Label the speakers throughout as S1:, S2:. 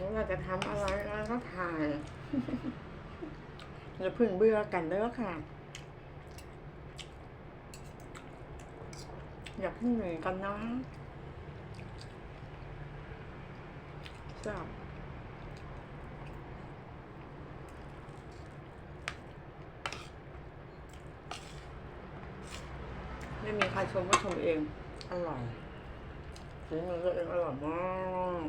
S1: ไม่ว่าจะทำอะไรแล้วก็ถ่ายอย่าพึ่งเบื่อกันเด้อค่ะ อย่าพึ่งเหนื่อยกันนะจ้าไม่มีใครชมก็ชมเอง อร่อยฝีมือตัวเองอร่อยมาก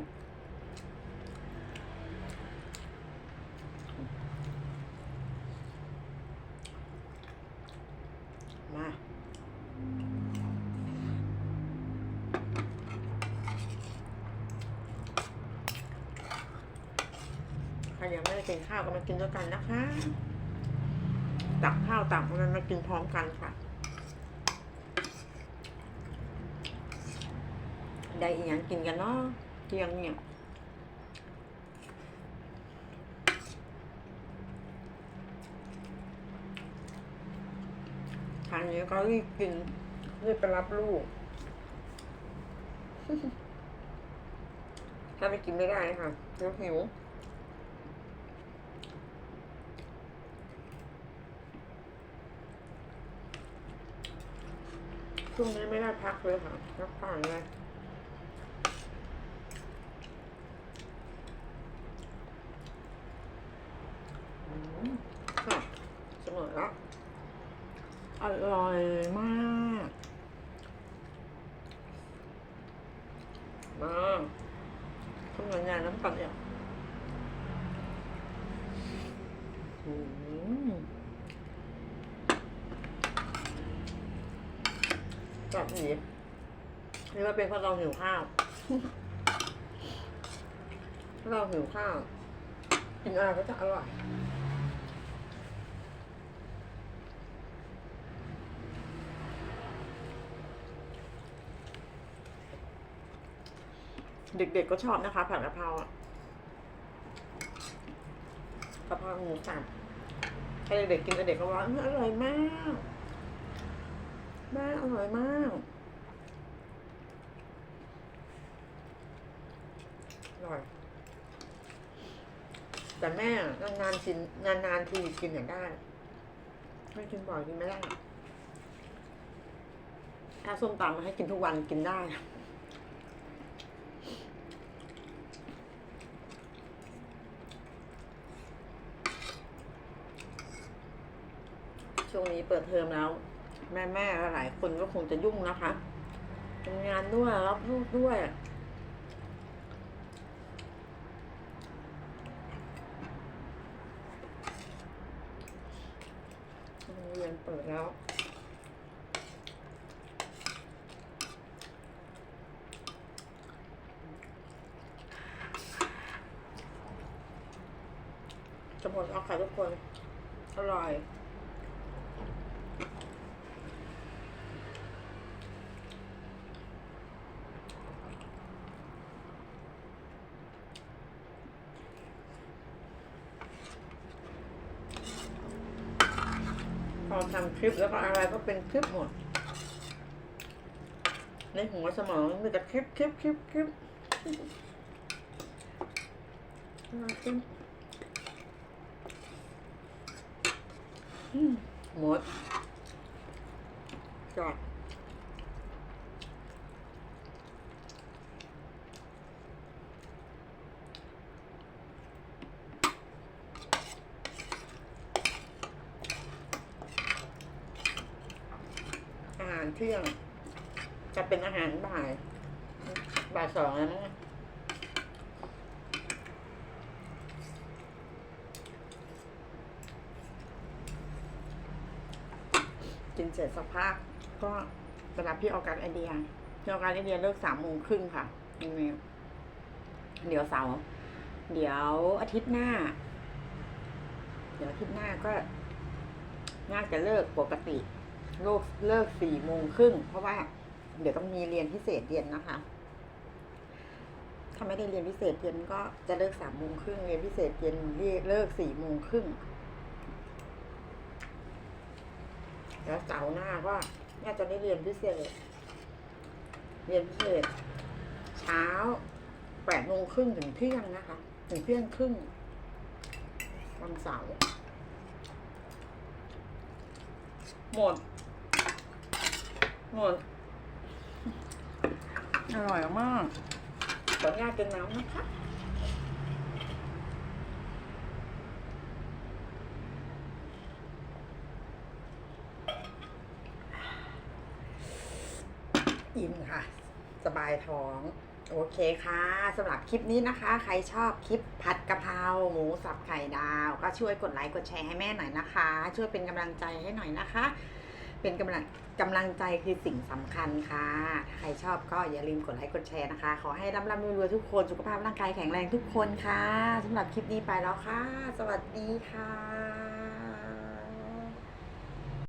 S1: มาใค รยังไม่ได้กินข้าวก็มากินด้วยกันนะคะ ตักข้าวตักมันมากินพร้อมกันค่ะ ได้อีกอย่างกินกันเนาะเที่ยงเนี่ยทางนี้ก็รีบกินรีบไปรับลูก ถ้าไม่กินไม่ได้ค่ะเดี๋ยวหิว ช่วงนี้ไม่ได้พักเลยค่ะพักผ่อนเลยเสมอแล้วอร่อยมากมาทำงานงานน้ำปัดเนี่ยอืม แบบนี้นี่ว่าเป็นเพราะเราหิวข้าวถ้าเราหิวข้าวกินอะไรก็จะอร่อยเด็กๆก็ชอบนะคะ ผัดกะเพราอะกะเพราหมูสับให้เด็กๆกินเด็กๆก็ว่าอื้อร่อยมาก ร่อยมากอร่อย แต่แม่นานๆกินนานๆทีกินอย่างได้ ไม่กินบ่อยกินไม่ได้ถ้าส้มตำมาให้กินทุกวันกินได้ช่วงนี้เปิดเทอมแล้ว แม่แม่ๆหลายคนก็คงจะยุ่งนะคะทำงานด้วยรับลูกด้วยโรงเรียนเปิดแล้วจะหมดแล้วค่ะทุกคน อร่อย ทำคลิปแล้วก็อะไรก็เป็นคลิปหมด ในหัวสมองมีแต่คลิปคลิปคลิปคลิปอรคลิปอืมหมดจอดอาหารเที่ยง จะเป็นอาหารบ่าย บ่ายสองแล้วมั้งกินเสร็จสักพักก็ไปรับพี่ออกัสไอเดียพี่ออกัสไอเดียเลิกสามโมงครึ่งค่ะยังไงเดี๋ยวเสาร์เดี๋ยวอาทิตย์หน้า เดี๋ยวอาทิตย์หน้าก็น่าจะเลิกปกติ โลกเลิกสี่โมงครึ่งเพราะว่า เดี๋ยวต้องมีเรียนพิเศษเย็นนะคะ ถ้าไม่ได้เรียนพิเศษเย็นก็จะเลิกสามโมงครึ่งเรียนพิเศษเย็นเลิกสี่โมงครึ่งแล้วเสาร์หน้าก็น่าจะได้เรียนพิเศษ เรียนพิเศษ เช้าแปดโมงครึ่งถึงเที่ยงนะคะ ถึงเที่ยงครึ่งวันเสาร์หมด หมดอร่อยมากขออนุญาตกินน้ำนะคะอิ่มค่ะ สบายท้อง โอเคค่ะสำหรับคลิปนี้นะคะ ใครชอบคลิปผัดกะเพราหมูสับไข่ดาว ก็ช่วยกดไลค์กดแชร์ให้แม่หน่อยนะคะ ช่วยเป็นกำลังใจให้หน่อยนะคะ เป็นกำลังกำลังใจคือสิ่งสำคัญค่ะ ถ้าใครชอบก็อย่าลืมกดไลค์กดแชร์นะคะ ขอให้ร่ำร่ำรวยทุกคน สุขภาพร่างกายแข็งแรงทุกคนค่ะสำหรับคลิปนี้ไปแล้วค่ะ สวัสดีค่ะ